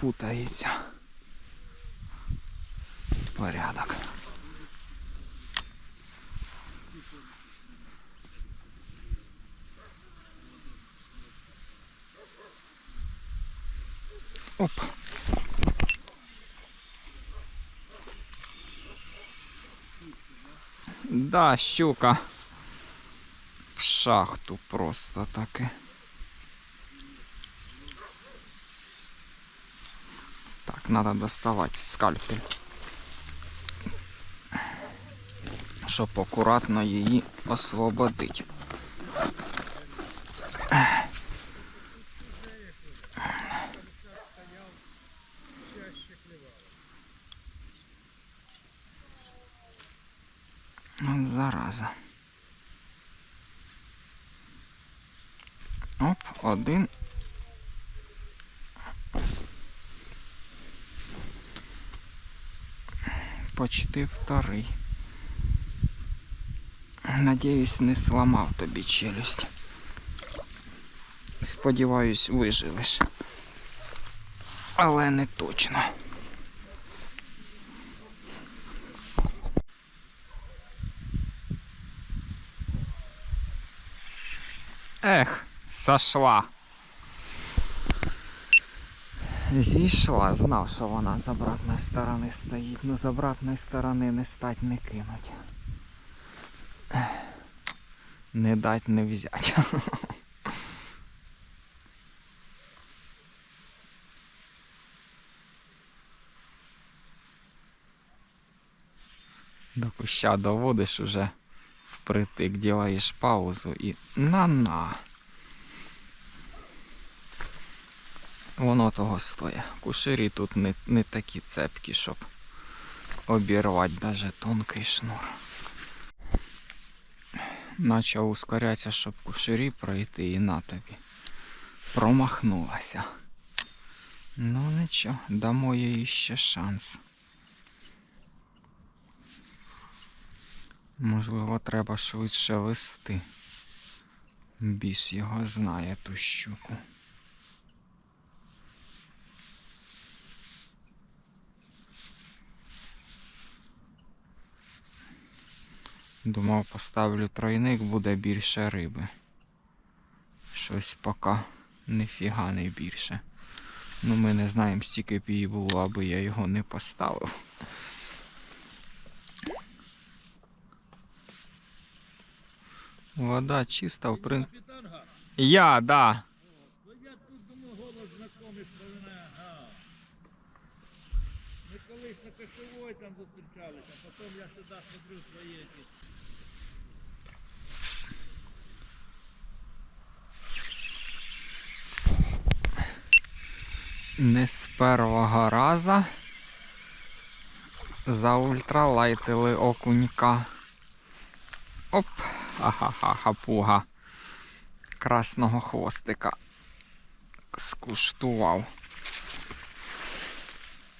путається. Порядок. Оп. Да, щука. В шахту просто таки. Надо доставать скальпель. Щоб акуратно її освободити. От зараза. Оп, один. Почти вторий. Надіюсь, не сламав тобі челюсть. Сподіваюсь, виживеш. Але не точно. Ех, сошла. Зійшла, знав, що вона з обратної сторони стоїть. Ну з обратної сторони не стать не кинуть. Не дать не взять. До куща доводиш уже впритик, ділаєш паузу і на-на. Воно того стоїть. Куширі тут не, не такі цепкі, щоб обірвати даже тонкий шнур. Начав ускорятися, щоб куширі пройти і на тобі. Промахнулася. Ну нічого, дамо їй ще шанс. Можливо, треба швидше вести. Біс його знає ту щуку. Думав, поставлю тройник, буде більше риби. Щось поки ніфіга не більше. Ну ми не знаємо, стільки б її було, аби я його не поставив. Вода чиста, в принципі. Я, да. Ми колись на Кашовой там зустрічалися, потім я сюди смотрю свої ті. Не з першого раза заультралайтили окунька. Оп, ха-ха-ха, хапуга. Красного хвостика. Скуштував.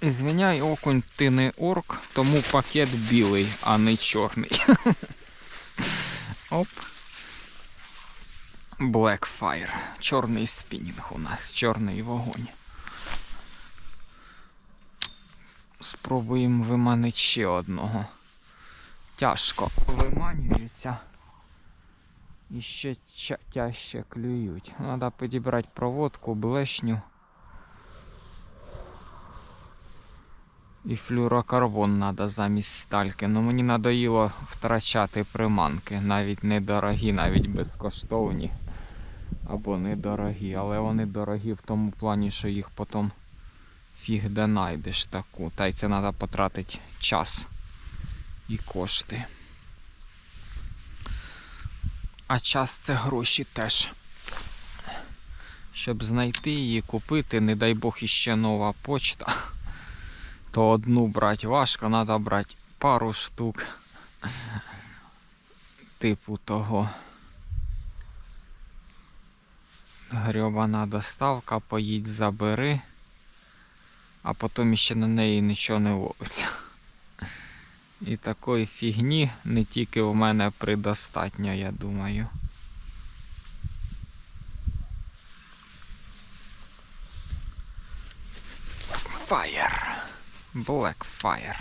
Ізвиняй, окунь, ти не орк, тому пакет білий, а не чорний. Оп. Blackfire. Чорний спінінг у нас, чорний вогонь. Спробуємо виманити ще одного. Тяжко виманюється. І ще тяжче клюють. Треба підібрати проводку, блешню. І флюрокарбон треба замість стальки. Ну мені надоїло втрачати приманки. Навіть недорогі, навіть безкоштовні. Або недорогі. Але вони дорогі в тому плані, що їх потім фіг де знайдеш таку. Та й це треба потратити час і кошти. А час це гроші теж. Щоб знайти її, купити, не дай Бог іще нова почта. То одну брати важко, треба брати пару штук. Типу того. Грьобана доставка, поїдь забери, а потім ще на неї нічого не ловиться. І такої фігні не тільки в мене предостатньо, я думаю. Blackfire. Blackfire.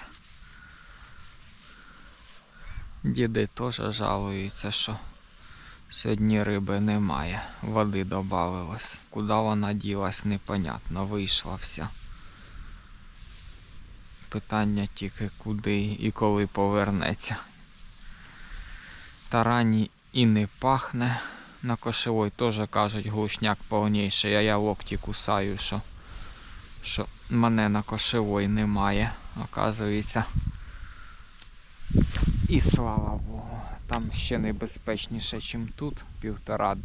Діди теж жалуються, що сьогодні риби немає. Води додавилось. Куди вона ділась, непонятно. Вийшла вся. Питання тільки куди і коли повернеться. Тарані і не пахне. На кошевой теж кажуть глушняк повніший, а я локті кусаю, що, що мене на кошевой немає, оказується. І слава Богу, там ще небезпечніше, ніж тут. Півтора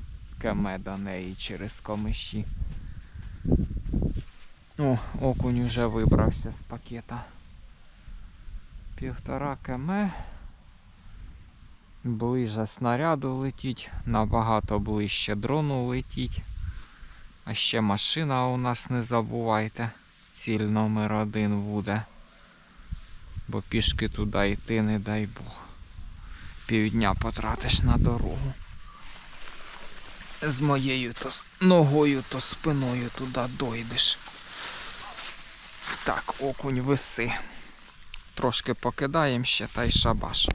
км до неї через комиші. О, окунь уже вибрався з пакета. Півтора км. Ближе снаряду летіть, набагато ближче дрону летіть. А ще машина у нас не забувайте. Ціль номер один буде. Бо пішки туди йти, не дай Бог. Півдня потратиш на дорогу. З моєю то ногою, то спиною туди дойдеш. Так, окунь виси. Трошки покидаємо ще та й шабаш.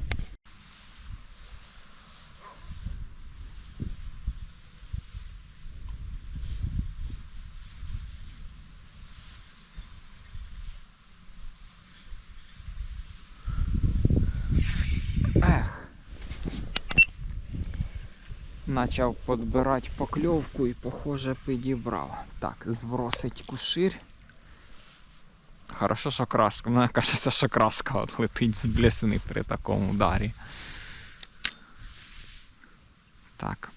Ех. Начав підбирати покльовку і, похоже, підібрав. Так, збросить кушир. Хорошо, що краска. Мені кажеться, що краска от летить з блесни при такому ударі. Так.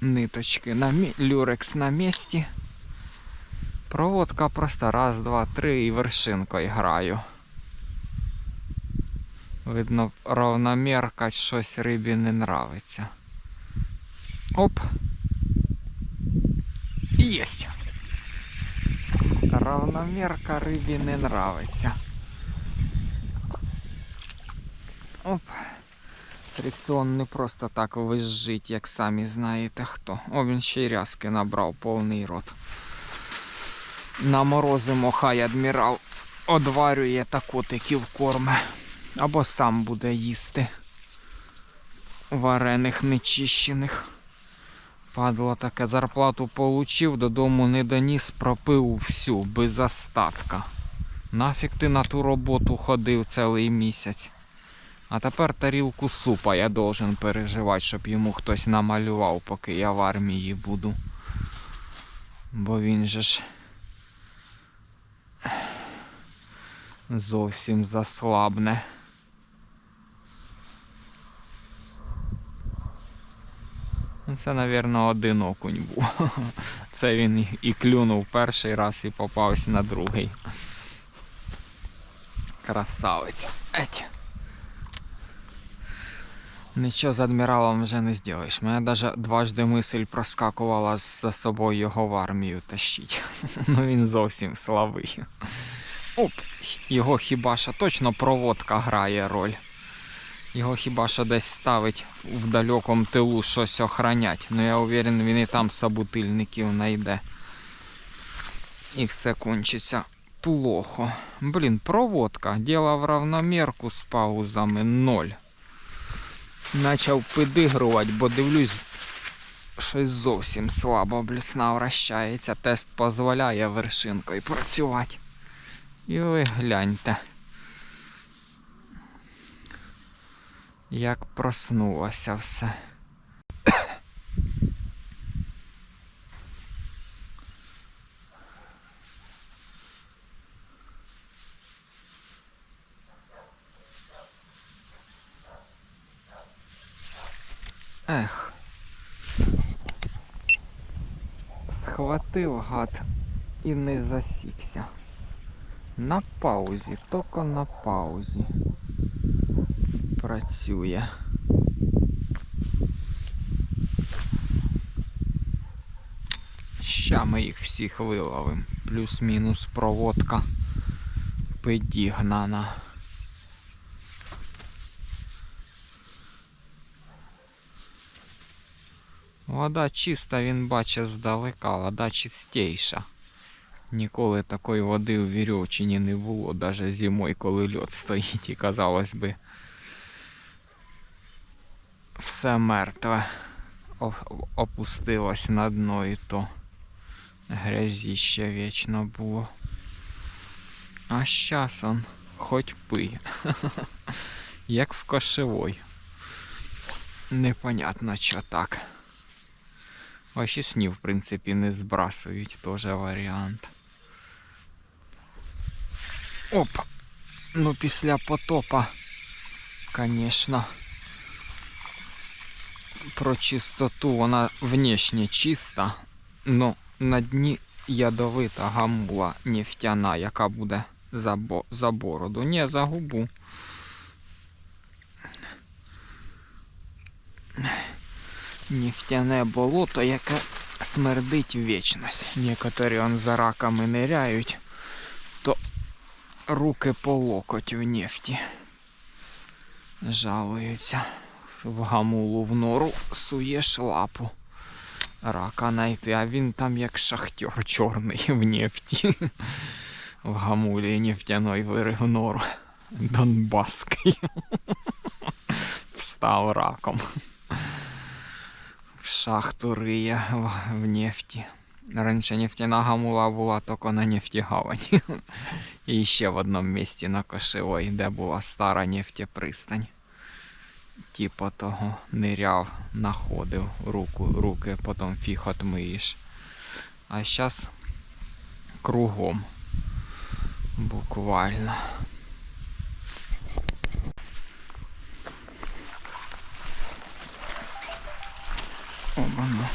Ниточки на мі... люрекс на місці. Проводка просто раз, два, три і вершинкою граю. Видно, равномірка щось рибі не нравиться. Оп. Єсть. Равномірка рибі не нравиться. Оп. Фрикціон не просто так визжить, як самі знаєте хто. О, він ще й рязки набрав повний рот. На морози мохай адмірал одварює та котиків корме. Або сам буде їсти. Варених нечищених. Падло таке зарплату получив, додому не доніс, пропив всю, без остатка. Нафіг ти на ту роботу ходив цілий місяць. А тепер тарілку супа я должен переживати, щоб йому хтось намалював, поки я в армії буду. Бо він же ж зовсім заслабне. Це, напевно, один окунь був. Це він і клюнув перший раз і попався на другий. Красавець. Еть. Нічого з адміралом вже не зробиш. Мене навіть дважди мисль проскакувала за собою його в армію тащить. Ну він зовсім слабий. Оп! Його хіба що точно проводка грає роль. Його хіба що десь ставить в далекому тилу щось охранять. Ну я уверен, він і там собутильників знайде. І все кончиться плохо. Блін, проводка. Діло в равномірку з паузами ноль. Начав підігрувати, бо дивлюсь, щось зовсім слабо блісна вращається. Тест дозволяє вершинкою працювати. І ви гляньте. Як проснулося все. Ех. Схватив гад і не засікся. На паузі, тільки на паузі. Працює. Ща ми їх всіх виловим. Плюс-мінус проводка підігнана. Вода чиста, він бачить здалека, вода чистейша. Ніколи такої води у Вірьовчині не було, навіть зимою, коли льот стоїть, і казалось би. Все мертве опустилось на дно і то грязіще вічно було. А щас он хоть пий. Як в кошевой. Непонятно, що так. Ваші сні, в принципі, не збрасують, теж варіант. Оп! Ну, після потопа, конечно, про чистоту вона внешне чиста, но на дні ядовита гамула нефтяна, яка буде за, бо- за бороду. Не за губу. Нефтяне болото, яке смердить вічність. Некоторі он за раками ниряють, то руки по локоть в нефті. Жалуються. В гамулу в нору суєш лапу. Рака найти, а він там як шахтер чорний в нефті. В гамулі нефтяної вирив нору. Донбаский. Встав раком. В шахту риє в, нефті. Раніше нефтяна гамула була тільки на нефтегавані. І ще в одному місці на Кошевой, де була стара нефтепристань. Типа того ниряв, находив руку, руки, потім фіг отмиєш. А зараз кругом. Буквально. Обана.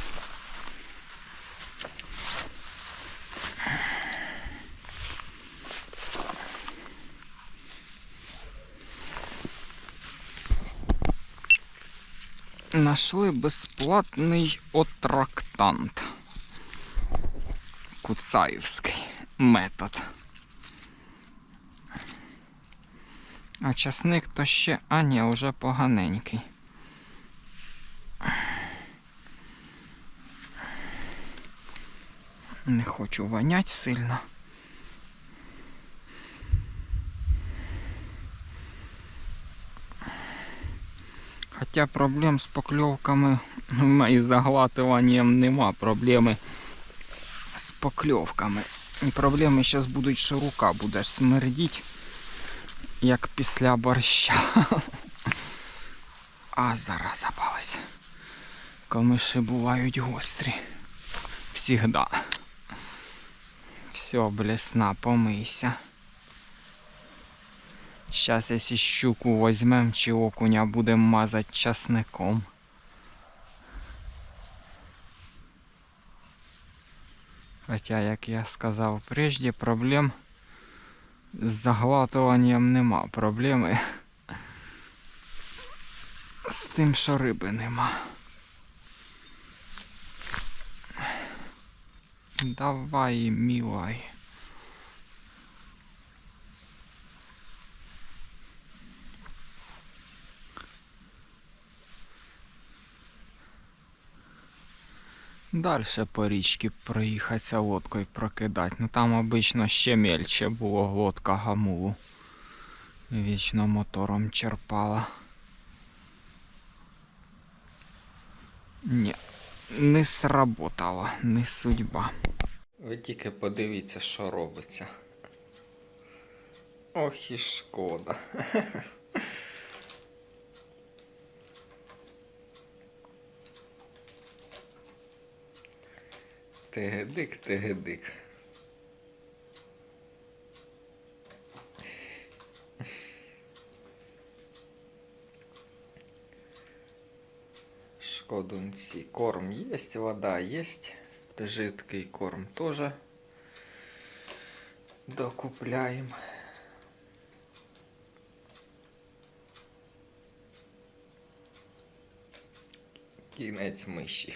Нашли безплатний отрактант. Куцаївський метод. А часник то ще, а ні, уже поганенький. Не хочу вонять сильно. Хоча проблем з покльовками і заглатуванням нема. Проблеми з покльовками. І проблеми зараз будуть, що рука буде смердіть, як після борща. А зараз запалася. Комиші бувають гострі. Всігда. Все, блесна, помийся. Сейчас, если щуку возьмем чи окуня, будем мазать часником. Хоча, як я сказав прежде, проблем з заглатуванням нема. Проблеми з тим, що риби нема. Давай, милай. Дальше по річці проїхатися лодкою прокидати. Ну там обично ще мельче було лодка гамулу. Вічно мотором черпала. Ні, не сработало, не судьба. Ви тільки подивіться, що робиться. Ох і шкода. Тегедик, тегедик. Шкодунці. Корм есть, вода есть. Жидкий корм тоже докупляем. Кінець миші.